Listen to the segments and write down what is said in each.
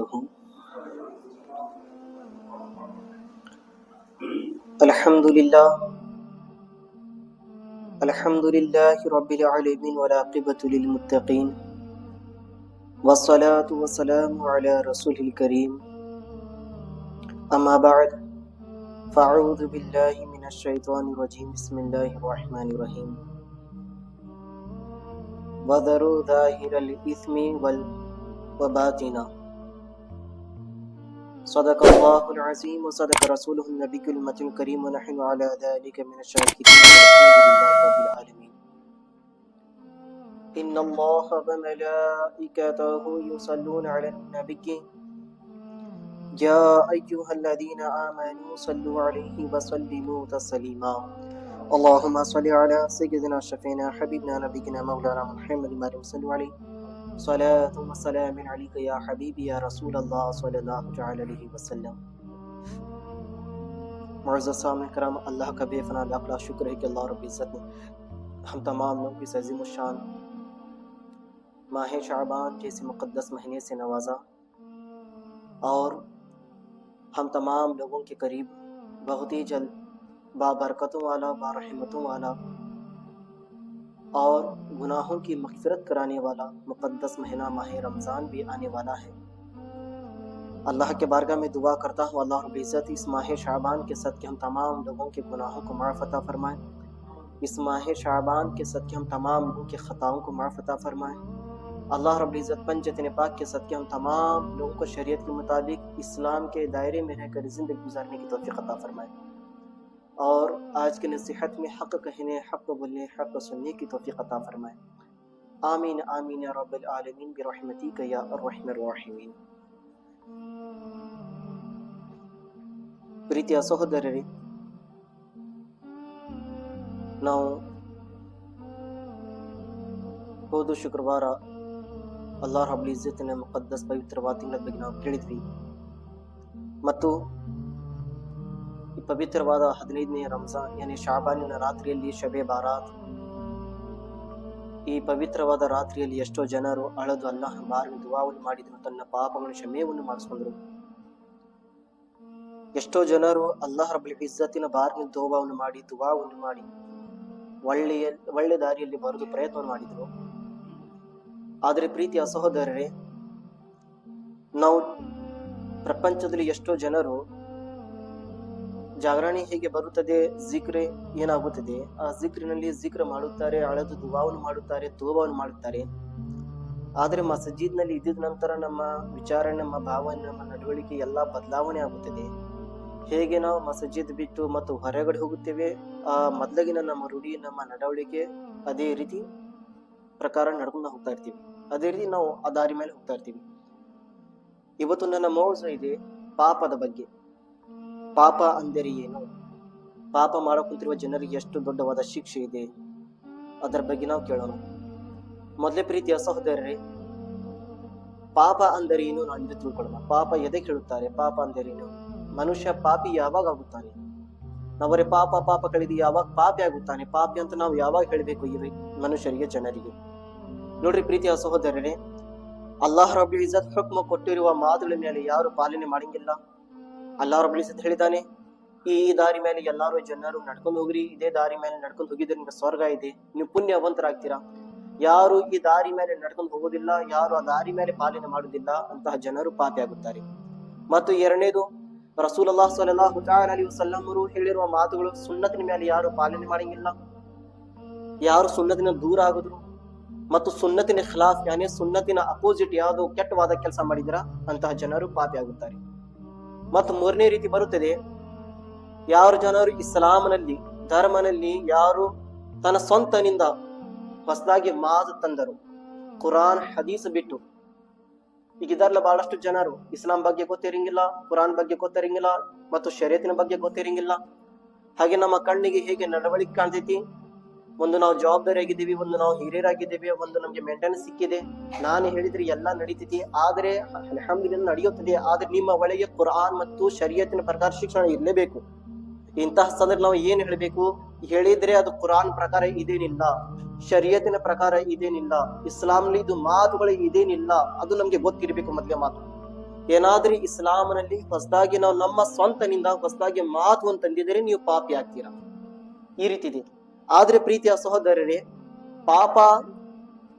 وبركاته الحمد لله. الحمد لله رب العالمين والعاقبة للمتقين. والصلاة والسلام على رسول الكريم. أما بعد فأعوذ بالله من الشيطان الرجيم. بسم الله الرحمن الرحيم. وذروا ظاهر الإثم والباطن صدق الله العظيم وصدق رسوله النبي المتين الكريم ونحن على ذلك من الشاكرين والحمد لله رب العالمين. إن الله وملائكته يصلون على النبي. يا أيها الذين آمنوا صلوا عليه وسلموا تسليما. اللهم صل على سيدنا شفينا حبيبنا نبينا مولانا محمد وآله صلوا عليه. صلاة رسول اللہ صلی اللہ وسلم. معزز سامع کرام، اللہ کا بے فنا شکر ہے کہ اللہ رب نے ہم تمام لوگ اس عظیم الشان ماہ شعبان کے اس مقدس مہینے سے نوازا اور ہم تمام لوگوں کے قریب بہت ہی جلد بابرکتوں والا بارحمتوں والا اور گناہوں کی مغفرت کرانے والا مقدس مہینہ ماہ رمضان بھی آنے والا ہے۔ اللہ کے بارگاہ میں دعا کرتا ہوں، اللہ رب عزت اس ماہ شعبان کے صد کے ہم تمام لوگوں کے گناہوں کو معاف عطا فرمائیں اس ماہ شعبان کے صد کے ہم تمام لوگوں کے خطاؤں کو معاف عطا فرمائیں اللہ رب العزت پنجت پاک کے صدقے ہم تمام لوگوں کو شریعت کے مطابق اسلام کے دائرے میں رہ کر زندگی گزارنے کی توفیق عطا فرمائیں और आज की नसीहत में हक़ कहने हक़ बोलने हक़ सुनने की तौफ़ीक़ अता फ़रमाएँ आमीन आमीन या रब्बल आलमीन बिरहमतिक या अर्रहमर राहिमीन ಪ್ರೀತಿಯ ಸಹೋದರರೇ ನಾವು ಹೋದ ಶುಕ್ರವಾರ ಅಲ್ಲಾಹ್ ರಬ್ಲಿ ಇಜ್ಜತಿನ ಮುಕದ್ದಸ್ ಪವಿತ್ರವಾದ ತಿಂಗಳ ಬಗ್ಗೆ ನಾವು ಕೇಳಿದ್ವಿ ಮತ್ತು ಈ ಪವಿತ್ರವಾದ ಹದಿನೈದನೇ ರಂಜಾನ್, ಯಾನಿ ಶಾಬಾನಿನ ರಾತ್ರಿಯಲ್ಲಿ ಶಬೆ ಬಾರಾತ್. ಈ ಪವಿತ್ರವಾದ ರಾತ್ರಿಯಲ್ಲಿ ಎಷ್ಟೋ ಜನರು ಅಳದು ಅಲ್ಲಾಹ್ ಬಾರಿನ ದುವಾವನ್ನು ಮಾಡಿದ್ರು, ತನ್ನ ಪಾಪಗಳ ಕ್ಷಮೆಯನ್ನು ಮಾಡಿಸ್ಕೊಂಡ್ರು. ಎಷ್ಟೋ ಜನರು ಅಲ್ಲಾಹ್ ರಬ್ಬಲ್ ಇಜ್ಜತ್ತಿನ ಬಾರಿನ ದೋಬಾವನ್ನು ಮಾಡಿ, ದುವಾವನ್ನು ಮಾಡಿ, ಒಳ್ಳೆಯ, ಒಳ್ಳೆ ದಾರಿಯಲ್ಲಿ ಬರೆದು ಪ್ರಯತ್ನ ಮಾಡಿದ್ರು. ಆದರೆ ಪ್ರೀತಿಯ ಸಹೋದರರೇ, ನಾವು ಪ್ರಪಂಚದಲ್ಲಿ ಎಷ್ಟೋ ಜನರು ಜಾಗರಣೆ ಹೇಗೆ ಬರುತ್ತದೆ? ಜಿಕ್ರೆ ಏನಾಗುತ್ತದೆ? ಆ ಜಿಕ್ರಿನಲ್ಲಿ ಜಿಕ್ರ ಮಾಡುತ್ತಾರೆ, ಅಳದು ದುಬಾವನ್ನು ಮಾಡುತ್ತಾರೆ, ತೋಬವನ್ನು ಮಾಡುತ್ತಾರೆ. ಆದರೆ ಮಸಜಿದ್ನಲ್ಲಿ ಇದ್ದಿದ ನಂತರ ನಮ್ಮ ವಿಚಾರ, ನಮ್ಮ ಭಾವನೆ, ನಮ್ಮ ನಡವಳಿಕೆ ಎಲ್ಲ ಬದಲಾವಣೆ ಆಗುತ್ತದೆ. ಹೇಗೆ ನಾವು ಮಸಜಿದ್ ಬಿಟ್ಟು ಮತ್ತು ಹೊರಗಡೆ ಹೋಗುತ್ತೇವೆ? ಆ ಮೊದಲಿಗಿನ ನಮ್ಮ ರೂಢಿ, ನಮ್ಮ ನಡವಳಿಕೆ ಅದೇ ರೀತಿ ಪ್ರಕಾರ ನಡ್ಕೊಂಡು ಹೋಗ್ತಾ ಇರ್ತೀವಿ. ಅದೇ ರೀತಿ ನಾವು ಆ ದಾರಿ ಮೇಲೆ ಹೋಗ್ತಾ ಇರ್ತೀವಿ. ಇವತ್ತು ನನ್ನ ಮೋಸ ಇದೆ ಪಾಪದ ಬಗ್ಗೆ. ಪಾಪ ಅಂದರೆ ಏನು? ಪಾಪ ಮಾಡಕುಂತಿರುವ ಜನರಿಗೆ ಎಷ್ಟು ದೊಡ್ಡವಾದ ಶಿಕ್ಷೆ ಇದೆ? ಅದರ ಬಗ್ಗೆ ನಾವು ಕೇಳೋಣ. ಮೊದಲೇ ಪ್ರೀತಿಯ ಸಹೋದರರೇ, ಪಾಪ ಅಂದರೆ ಏನು ನಾವು ಇದು ತಿಳ್ಕೊಳ್ಳೋಣ. ಪಾಪ ಎದೆ ಕೇಳುತ್ತಾರೆ. ಪಾಪ ಅಂದರೇನು ಮನುಷ್ಯ ಪಾಪಿ ಯಾವಾಗ ಆಗುತ್ತಾನೆ? ನಾವರೇ ಪಾಪ ಪಾಪ ಕಳೆದು ಯಾವಾಗ ಪಾಪಿ ಆಗುತ್ತಾನೆ? ಪಾಪಿ ಅಂತ ನಾವು ಯಾವಾಗ ಹೇಳಬೇಕು ಇವೆ? ಮನುಷ್ಯರಿಗೆ, ಜನರಿಗೆ. ನೋಡ್ರಿ ಪ್ರೀತಿಯ ಸಹೋದರರೇ, ಅಲ್ಲಾಹ್ ರಬ್ಬಿ ಇಜ್ಜತ್ ಹುಕ್ಮ ಕೊಟ್ಟಿರುವ ಮಾತುಗಳ ಮೇಲೆ ಯಾರು ಪಾಲನೆ ಮಾಡಂಗಿಲ್ಲ? ಅಲ್ಲಾಹ್ ರಬ್ಲಿ ಅಂತ ಹೇಳಿದಾನೆ ಈ ದಾರಿ ಮೇಲೆ ಎಲ್ಲಾರು ಜನರು ನಡ್ಕೊಂಡು ಹೋಗ್ರಿ, ಇದೇ ದಾರಿ ಮೇಲೆ ನಡ್ಕೊಂಡು ಹೋಗಿದ್ರೆ ನಿಮ್ಗೆ ಸ್ವರ್ಗ ಇದೆ, ನೀವು ಪುಣ್ಯವಂತರಾಗ್ತೀರಾ? ಯಾರು ಈ ದಾರಿ ಮೇಲೆ ನಡ್ಕೊಂಡು ಹೋಗೋದಿಲ್ಲ, ಯಾರು ಆ ದಾರಿ ಮೇಲೆ ಪಾಲನೆ ಮಾಡುವುದಿಲ್ಲ ಅಂತಹ ಜನರು ಪಾಪಿ ಆಗುತ್ತಾರೆ ಮತ್ತು ಎರಡನೇದು ರಸೂಲ್ ಅಲ್ಲಾ ಸಲ್ಲಾಹು ಅಲಿ ವಸಲ್ಲಮರು ಹೇಳಿರುವ ಮಾತುಗಳು ಸುನ್ನತಿನ ಮೇಲೆ ಯಾರು ಪಾಲನೆ ಮಾಡಂಗಿಲ್ಲ. ಯಾರು ಸುನ್ನತಿನ ದೂರ ಆಗುದ್ರು? ಮತ್ತು ಸುನ್ನತಿನ ಖಿಲಾಫ್ ಯಾನೇ ಸುನ್ನತಿನ ಅಪೋಸಿಟ್ ಯಾವುದು ಕೆಟ್ಟವಾದ ಕೆಲಸ ಮಾಡಿದ್ರ? ಅಂತಹ ಜನರು ಪಾಪಿ ಆಗುತ್ತಾರೆ ಮತ್ತು ಮೂರನೇ ರೀತಿ ಬರುತ್ತದೆ, ಯಾರು ಜನರು ಇಸ್ಲಾಮ್ನಲ್ಲಿ ಧರ್ಮನಲ್ಲಿ ಯಾರು ತನ್ನ ಸ್ವಂತನಿಂದ ಹೊಸದಾಗಿ ಮಾತು ತಂದರು. ಕುರಾನ್ ಹದೀಸ್ ಬಿಟ್ಟು. ಈಗ ಇದರಲ್ಲ ಬಹಳಷ್ಟು ಜನರು ಇಸ್ಲಾಂ ಬಗ್ಗೆ ಗೊತ್ತಿರಂಗಿಲ್ಲ, ಕುರಾನ್ ಬಗ್ಗೆ ಗೊತ್ತಿರಂಗಿಲ್ಲ, ಮತ್ತು ಶರೀಯತಿನ ಬಗ್ಗೆ ಗೊತ್ತಿರಂಗಿಲ್ಲ. ಹಾಗೆ ನಮ್ಮ ಕಣ್ಣಿಗೆ ಹೇಗೆ ನಡವಳಿಕೆ ಕಾಣ್ತೈತಿ? ಒಂದು ನಾವು ಜವಾಬ್ದಾರಿ ಆಗಿದ್ದೀವಿ ಒಂದು ನಾವು ಹಿರಿಯರಾಗಿದ್ದೀವಿ, ಒಂದು ನಮ್ಗೆ ಮೇಂಟೆನೆನ್ಸ್ ಸಿಕ್ಕಿದೆ. ನಾನು ಹೇಳಿದ್ರೆ ಎಲ್ಲ ನಡೀತೈತಿ. ಆದ್ರೆ ಅಲ್ಹಮ್ದುಲಿಲ್ಲ ನಡೆಯುತ್ತದೆ. ಆದ್ರೆ ನಿಮ್ಮ ಒಳಗೆ ಕುರಾನ್ ಮತ್ತು ಶರೀಯತಿನ ಪ್ರಕಾರ ಶಿಕ್ಷಣ ಇರಲೇಬೇಕು. ಇಂತಹ ಸಂದರ್ಭ ನಾವು ಏನ್ ಹೇಳಬೇಕು? ಹೇಳಿದ್ರೆ ಅದು ಕುರಾನ್ ಪ್ರಕಾರ ಇದೇನಿಲ್ಲ. ಶರೀಯತಿನ ಪ್ರಕಾರ ಇದೇನಿಲ್ಲ. ಇಸ್ಲಾಂಲಿ ಇದು ಮಾತುಗಳು ಇದೇನಿಲ್ಲ. ಅದು ನಮ್ಗೆ ಗೊತ್ತಿರಬೇಕು ಮೊದಲೇ ಮಾತು. ಏನಾದ್ರೂ ಇಸ್ಲಾಂನಲ್ಲಿ ಹೊಸದಾಗಿ ನಾವು ನಮ್ಮ ಸ್ವಂತನಿಂದ, ಹೊಸದಾಗಿ ಮಾತು ಅಂತಂದಿದ್ರೆ ನೀವು ಪಾಪಿ ಆಗ್ತೀರಾ? ಈ ರೀತಿ ಇದೆ. ಆದ್ರೆ ಪ್ರೀತಿಯ ಸಹೋದರರೇ, ಪಾಪ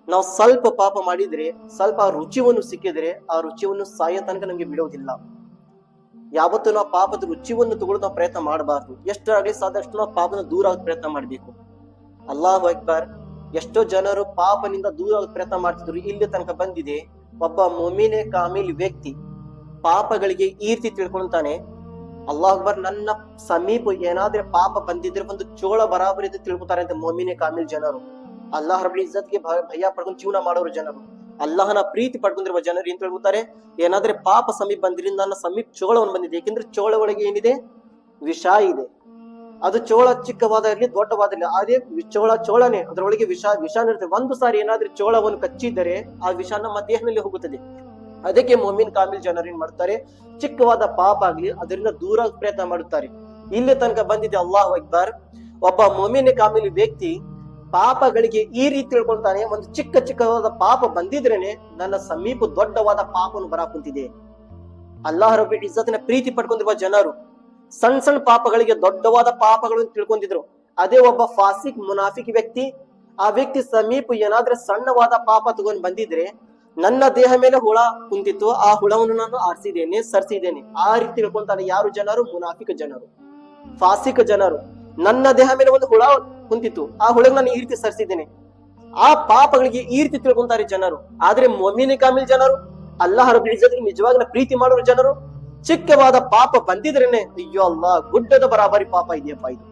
ನಾವು ಸ್ವಲ್ಪ ಪಾಪ ಮಾಡಿದ್ರೆ, ಸ್ವಲ್ಪ ಆ ರುಚಿಯನ್ನು ಸಿಕ್ಕಿದ್ರೆ ಆ ರುಚಿಯನ್ನು ಸಾಯೋ ತನಕ ನಮಗೆ ಬಿಡೋದಿಲ್ಲ. ಯಾವತ್ತೂ ನಾವು ಪಾಪದ ರುಚಿವನ್ನು ತಗೊಳ್ಳೋದು ನಾವು ಪ್ರಯತ್ನ ಮಾಡಬಾರ್ದು. ಎಷ್ಟಾಗಲಿ ಸಾದಷ್ಟು ನಾವು ಪಾಪನ ದೂರ ಆಗ ಪ್ರಯತ್ನ ಮಾಡಬೇಕು. ಅಲ್ಲಾಹ್ ಅಕ್ಬರ್, ಎಷ್ಟೋ ಜನರು ಪಾಪನಿಂದ ದೂರ ಆಗ ಪ್ರಯತ್ನ ಮಾಡ್ತಿದ್ರು, ಇಲ್ಲಿ ತನಕ ಬಂದಿದೆ. ಒಬ್ಬ ಮೊಮಿನೆ ಕಾಮಿಲ್ ವ್ಯಕ್ತಿ ಪಾಪಗಳಿಗೆ ಈ ರೀತಿ ತಿಳ್ಕೊಂತಾನೆ ಅಲ್ಲಾಹ್ ಅಕ್ಬರ್ ನನ್ನ ಸಮೀಪ ಏನಾದ್ರೆ ಪಾಪ ಬಂದಿದ್ರೆ ಒಂದು ಚೋಳ ಬರಾಬರಿ ಅಂತ ತಿಳ್ಕೊತಾರೆ ಅಂತ ಮೊಮಿನೆ ಕಾಮಿಲ್ ಜನರು. ಅಲ್ಲಾಹ್ ರಬ್ ಇಜ್ಜತ್ಗೆ ಭಯ ಪಡ್ಕೊಂಡು ಜೀವನ ಮಾಡೋರು ಜನರು. ಅಲ್ಲಾಹನ ಪ್ರೀತಿ ಪಡ್ಕೊಂಡಿರುವ ಜನರು ಏನ್ ತಿಳ್ಕೊತಾರೆ? ಏನಾದ್ರೆ ಪಾಪ ಸಮೀಪ ಬಂದ್ರಿಂದ ನನ್ನ ಸಮೀಪ ಚೋಳವನ್ನು ಬಂದಿದೆ. ಏಕೆಂದ್ರೆ ಚೋಳ ಒಳಗೆ ಏನಿದೆ? ವಿಷ ಇದೆ. ಅದು ಚೋಳ ಚಿಕ್ಕವಾದ ಇರಲಿ ದೊಡ್ಡವಾದಿರಲಿ ಅದೇ ಚೋಳ ಚೋಳನೆ. ಅದರೊಳಗೆ ವಿಷ ವಿಷಾನ ಇರುತ್ತೆ ಒಂದು ಸಾರಿ ಏನಾದ್ರೂ ಚೋಳವನ್ನು ಕಚ್ಚಿದ್ದರೆ ಆ ವಿಷಾನ ನಮ್ಮ ದೇಹದಲ್ಲಿ ಹೋಗುತ್ತದೆ. ಅದಕ್ಕೆ ಮೊಮಿನ್ ಕಾಮಿಲ್ ಜನರು ಏನ್ ಮಾಡ್ತಾರೆ? ಚಿಕ್ಕವಾದ ಪಾಪ ಆಗ್ಲಿ, ಅದರಿಂದ ದೂರ ಪ್ರಯತ್ನ ಮಾಡುತ್ತಾರೆ. ಇಲ್ಲಿ ತನಕ ಬಂದಿದೆ ಅಲ್ಲಾಹ್ ಅಕ್ಬರ್. ಒಬ್ಬ ಮೊಮಿನ್ ಕಾಮಿಲ್ ವ್ಯಕ್ತಿ ಪಾಪಗಳಿಗೆ ಈ ರೀತಿ ತಿಳ್ಕೊಳ್ತಾನೆ, ಒಂದು ಚಿಕ್ಕ ಚಿಕ್ಕವಾದ ಪಾಪ ಬಂದಿದ್ರೇನೆ ನನ್ನ ಸಮೀಪ ದೊಡ್ಡವಾದ ಪಾಪವನ್ನು ಬರ ಕುಂತಿದೆ. ಅಲ್ಲಾಹ್ ರಬ್ಬಿ ಇಜ್ಜತಿನ ಪ್ರೀತಿ ಪಡ್ಕೊಂಡಿರುವ ಜನರು ಸಣ್ಣ ಸಣ್ಣ ಪಾಪಗಳಿಗೆ ದೊಡ್ಡವಾದ ಪಾಪಗಳನ್ನು ತಿಳ್ಕೊಂಡಿದ್ರು. ಅದೇ ಒಬ್ಬ ಫಾಸಿಕ್, ಮುನಾಫಿಕ್ ವ್ಯಕ್ತಿ, ಆ ವ್ಯಕ್ತಿ ಸಮೀಪ ಏನಾದ್ರೆ ಸಣ್ಣವಾದ ಪಾಪ ತಗೊಂಡ್ ಬಂದಿದ್ರೆ ನನ್ನ ದೇಹ ಮೇಲೆ ಹುಳ ಕುಂತಿತ್ತು, ಆ ಹುಳವನ್ನು ನಾನು ಆರಿಸಿದ್ದೇನೆ, ಸರ್ಸಿದ್ದೇನೆ. ಆ ರೀತಿ ತಿಳ್ಕೊಂತಾರೆ ಯಾರು ಜನರು? ಮುನಾಫಿಕ ಜನರು. ಫಾಸಿಕ ಜನರು. ನನ್ನ ದೇಹ ಮೇಲೆ ಒಂದು ಹುಳ ಕುಂತಿತ್ತು, ಆ ಹುಳಗ್ ನಾನು ಈ ರೀತಿ ಸರಿಸಿದ್ದೇನೆ. ಆ ಪಾಪಗಳಿಗೆ ಈ ರೀತಿ ತಿಳ್ಕೊಂತಾರೆ ಜನರು. ಆದ್ರೆ ಮೊಮಿನಿ ಕಾಮಿಲ್ ಜನರು, ಅಲ್ಲಾಹ್ ರಬ್ಬಿ ಇಜ್ಜತ್ಗೆ ನಿಜವಾಗ್ಲ ಪ್ರೀತಿ ಮಾಡೋರು ಜನರು, ಚಿಕ್ಕವಾದ ಪಾಪ ಬಂದಿದ್ರೇನೆ, ಅಯ್ಯೋ ಅಲ್ಲ, ಗುಡ್ಡದ ಬರಾಬರಿ ಪಾಪ ಇದೆಯಪ್ಪ ಇದು.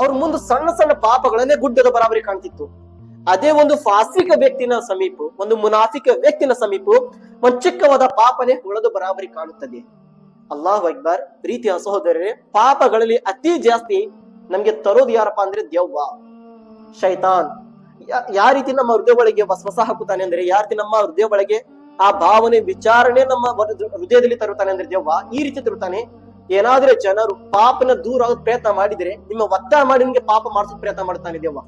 ಅವ್ರ ಮುಂದೆ ಸಣ್ಣ ಸಣ್ಣ ಪಾಪಗಳನ್ನೇ ಗುಡ್ಡದ ಬರಾಬರಿ ಕಾಣ್ತಿತ್ತು. ಅದೇ ಒಂದು ಫಾಸಿಕ ವ್ಯಕ್ತಿನ ಸಮೀಪ, ಒಂದು ಮುನಾಫಿಕ ವ್ಯಕ್ತಿನ ಸಮೀಪ, ಒಂದು ಚಿಕ್ಕವಾದ ಪಾಪನೆ ಹೊಳೆದು ಬರಾಬರಿ ಕಾಣುತ್ತದೆ. ಅಲ್ಲಾಹ್ ಅಕ್ಬರ್, ಪ್ರೀತಿಯ ಸಹೋದರರೇ, ಪಾಪಗಳಲ್ಲಿ ಅತಿ ಜಾಸ್ತಿ ನಮ್ಗೆ ತರೋದು ಯಾರಪ್ಪ ಅಂದ್ರೆ ದೆವ್ವ ಶೈತಾನ್. ಯಾವ ರೀತಿ ನಮ್ಮ ಹೃದಯ ಒಳಗೆ ವಸವಸ ಹಾಕುತ್ತಾನೆ ಅಂದ್ರೆ, ಯಾವ ರೀತಿ ನಮ್ಮ ಹೃದಯ ಒಳಗೆ ಆ ಭಾವನೆ, ವಿಚಾರಣೆ ನಮ್ಮ ಹೃದಯದಲ್ಲಿ ತರುತ್ತಾನೆ ಅಂದ್ರೆ ದೆವ್ವ ಈ ರೀತಿ ತರುತ್ತಾನೆ. ಏನಾದ್ರೆ ಜನರು ಪಾಪನ ದೂರ ಪ್ರಯತ್ನ ಮಾಡಿದ್ರೆ, ನಿಮ್ಮ ಒತ್ತಾಯ ಮಾಡಿ ನಿಮ್ಗೆ ಪಾಪ ಮಾಡಿಸೋ ಪ್ರಯತ್ನ ಮಾಡುತ್ತಾನೆ ದೆವ್ವ